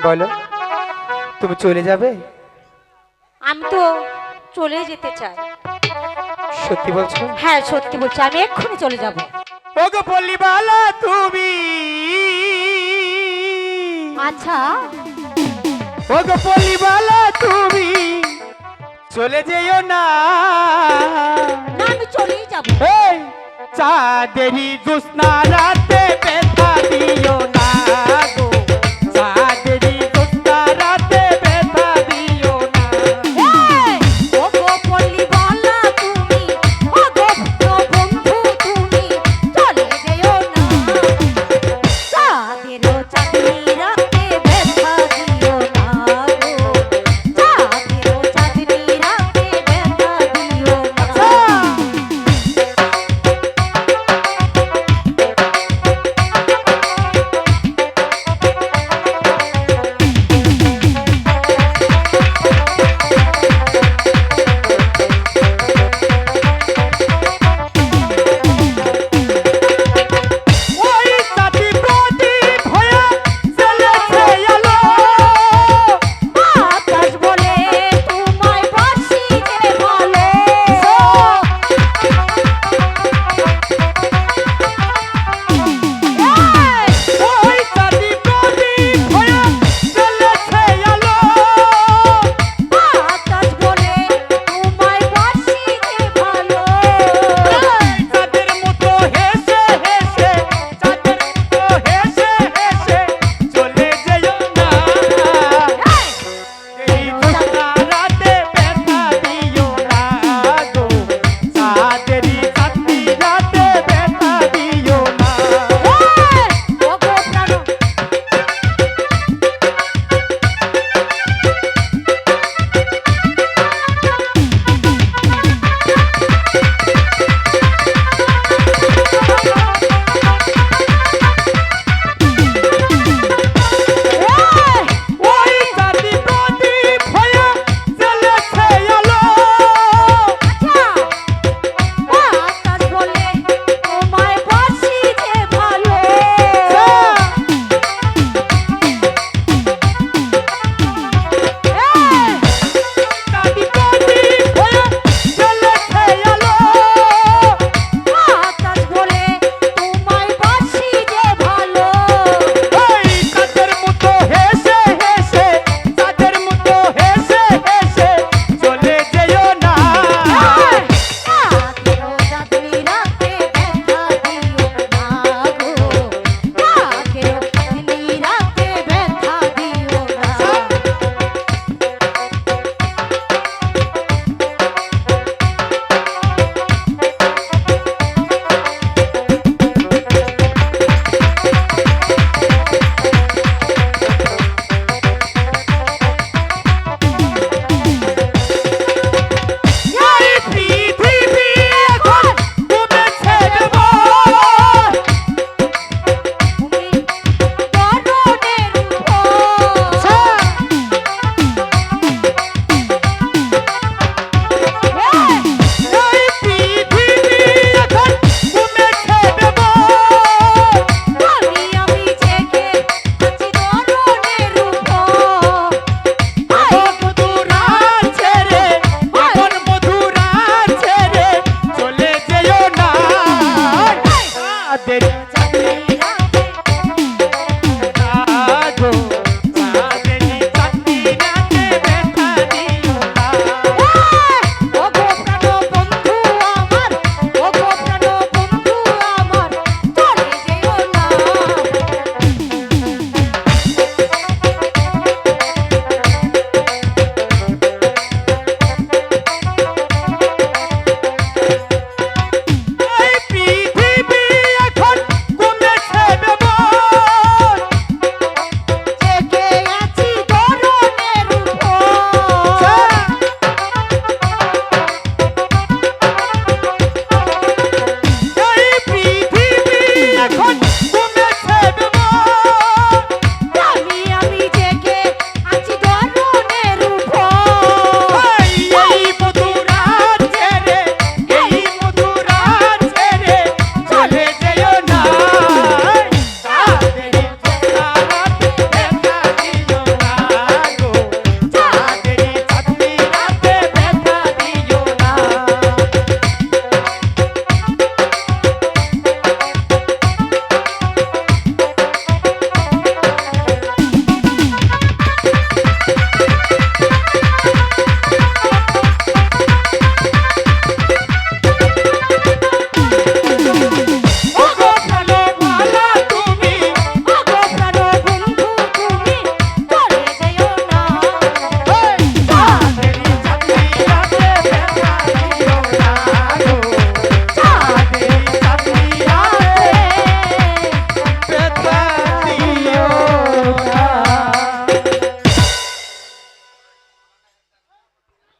বলো তুমি চলে যাবে? আমি তো চলে যেতে চাই। সত্যি বলছো? হ্যাঁ সত্যি বলছি আমি এক্ষুনি চলে যাব। ওগো বললি বালা তুমি! আচ্ছা। ওগো বললি বালা তুমি! চলে যেও না। না আমি চলেই যাব। এই চাঁদেরি জোৎস্না রাতে ব্যথা দিও না।